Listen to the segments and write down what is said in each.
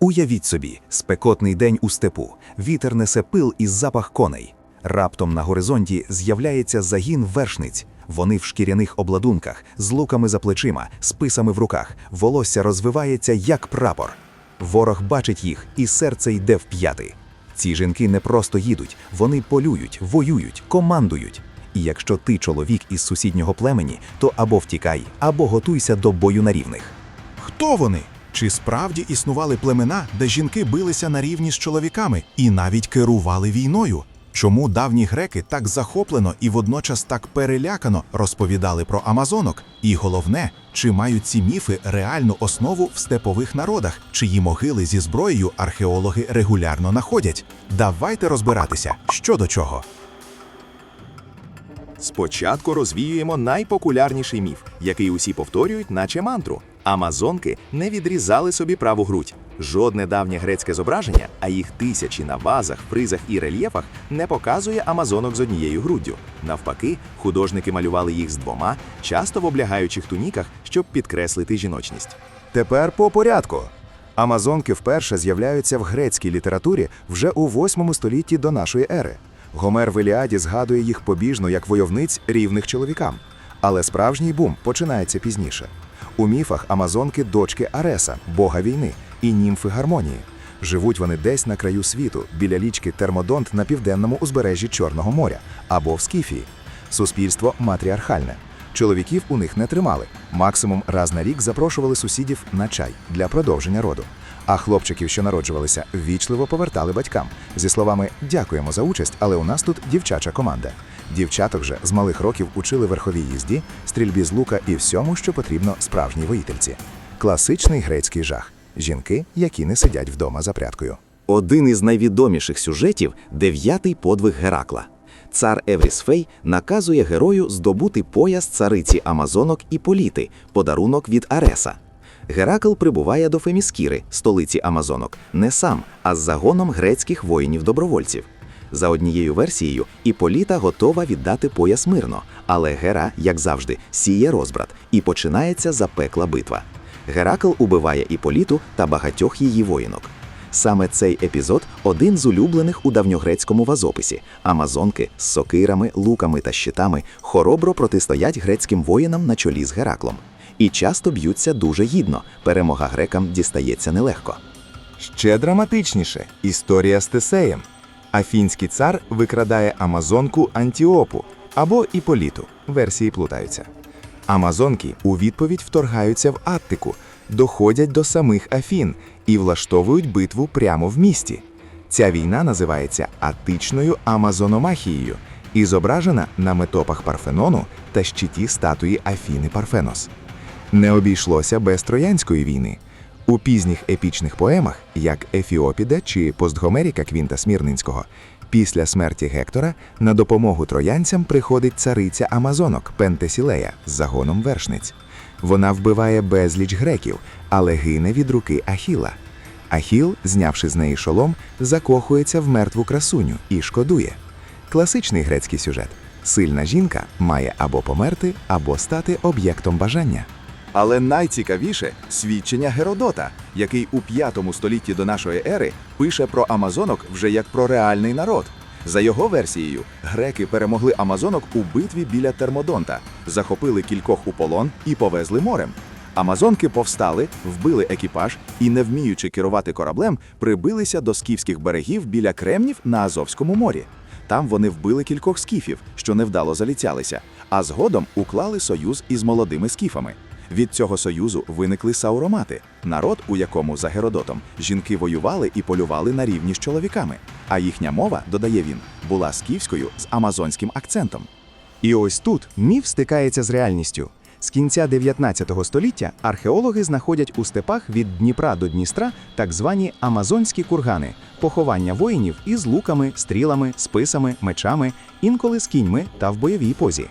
Уявіть собі, спекотний день у степу, вітер несе пил і запах коней. Раптом на горизонті з'являється загін вершниць. Вони в шкіряних обладунках, з луками за плечима, списами в руках, волосся розвивається як прапор. Ворог бачить їх, і серце йде в п'яти. Ці жінки не просто їдуть, вони полюють, воюють, командують. І якщо ти чоловік із сусіднього племені, то або втікай, або готуйся до бою на рівних. Хто вони? Чи справді існували племена, де жінки билися на рівні з чоловіками і навіть керували війною? Чому давні греки так захоплено і водночас так перелякано розповідали про амазонок? І головне, чи мають ці міфи реальну основу в степових народах, чиї могили зі зброєю археологи регулярно находять? Давайте розбиратися, що до чого. Спочатку розвіюємо найпопулярніший міф, який усі повторюють, наче мантру. Амазонки не відрізали собі праву грудь. Жодне давнє грецьке зображення, а їх тисячі на вазах, фризах і рельєфах, не показує амазонок з однією груддю. Навпаки, художники малювали їх з двома, часто в облягаючих туніках, щоб підкреслити жіночність. Тепер по порядку. Амазонки вперше з'являються в грецькій літературі вже у 8 столітті до нашої ери. Гомер в Еліаді згадує їх побіжно як войовниць рівних чоловікам. Але справжній бум починається пізніше. У міфах Амазонки дочки Ареса, бога війни, і німфи гармонії. Живуть вони десь на краю світу, біля лічки Термодонт на південному узбережжі Чорного моря або в Скіфії. Суспільство матріархальне. Чоловіків у них не тримали. Максимум раз на рік запрошували сусідів на чай для продовження роду. А хлопчиків, що народжувалися, ввічливо повертали батькам зі словами Дякуємо за участь, але у нас тут дівчача команда. Дівчаток же з малих років учили верховій їзді, стрільбі з лука і всьому, що потрібно справжній воїтельці. Класичний грецький жах жінки, які не сидять вдома за прядкою. Один із найвідоміших сюжетів дев'ятий подвиг Геракла. Цар Еврісфей наказує герою здобути пояс цариці Амазонок і Політи, подарунок від Ареса. Геракл прибуває до Феміскіри, столиці Амазонок, не сам, а з загоном грецьких воїнів-добровольців. За однією версією, Іполіта готова віддати пояс мирно, але Гера, як завжди, сіє розбрат і починається запекла битва. Геракл убиває Іполіту та багатьох її воїнок. Саме цей епізод один з улюблених у давньогрецькому вазописі. Амазонки з сокирами, луками та щитами хоробро протистоять грецьким воїнам на чолі з Гераклом. І часто б'ються дуже гідно. Перемога грекам дістається нелегко. Ще драматичніше історія з Тесеєм. Афінський цар викрадає амазонку Антіопу або Іполіту. Версії плутаються. Амазонки у відповідь вторгаються в Аттику, доходять до самих Афін і влаштовують битву прямо в місті. Ця війна називається Атичною Амазономахією і зображена на метопах Парфенону та щиті статуї Афіни Парфенос. Не обійшлося без Троянської війни. У пізніх епічних поемах, як Ефіопіда чи Постгомеріка Квінта Смірнинського, після смерті Гектора на допомогу троянцям приходить цариця Амазонок Пентесілея з загоном вершниць. Вона вбиває безліч греків, але гине від руки Ахіла. Ахіл, знявши з неї шолом, закохується в мертву красуню і шкодує. Класичний грецький сюжет: сильна жінка має або померти, або стати об'єктом бажання. Але найцікавіше свідчення Геродота, який у п'ятому столітті до нашої ери пише про амазонок вже як про реальний народ. За його версією, греки перемогли амазонок у битві біля Термодонта, захопили кількох у полон і повезли морем. Амазонки повстали, вбили екіпаж і, не вміючи керувати кораблем, прибилися до скіфських берегів біля Кремнів на Азовському морі. Там вони вбили кількох скіфів, що невдало заліцялися, а згодом уклали союз із молодими скіфами. Від цього союзу виникли сауромати, народ, у якому за Геродотом жінки воювали і полювали на рівні з чоловіками. А їхня мова, додає він, була скіфською з амазонським акцентом. І ось тут міф стикається з реальністю. З кінця 19 століття археологи знаходять у степах від Дніпра до Дністра так звані амазонські кургани, поховання воїнів із луками, стрілами, списами, мечами, інколи з кіньми та в бойовій позі.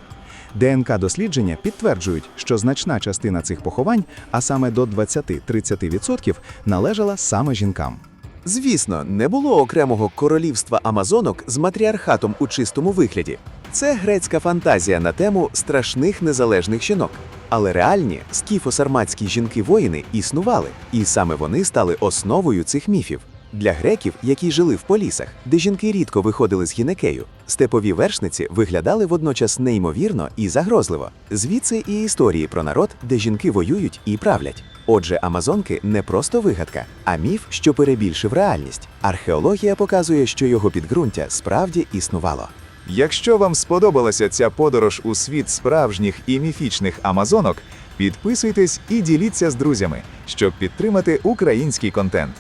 ДНК-дослідження підтверджують, що значна частина цих поховань, а саме до 20-30%, належала саме жінкам. Звісно, не було окремого королівства амазонок з матріархатом у чистому вигляді. Це грецька фантазія на тему страшних незалежних жінок. Але реальні скіфо-сарматські жінки-воїни існували, і саме вони стали основою цих міфів. Для греків, які жили в полісах, де жінки рідко виходили з гінекею, степові вершниці виглядали водночас неймовірно і загрозливо. Звідси і історії про народ, де жінки воюють і правлять. Отже, амазонки не просто вигадка, а міф, що перебільшив реальність. Археологія показує, що його підґрунтя справді існувало. Якщо вам сподобалася ця подорож у світ справжніх і міфічних амазонок, підписуйтесь і діліться з друзями, щоб підтримати український контент.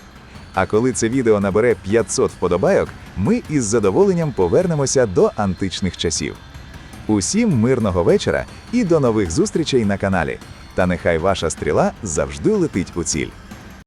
А коли це відео набере 500 вподобайок, ми із задоволенням повернемося до античних часів. Усім мирного вечора і до нових зустрічей на каналі. Та нехай ваша стріла завжди летить у ціль.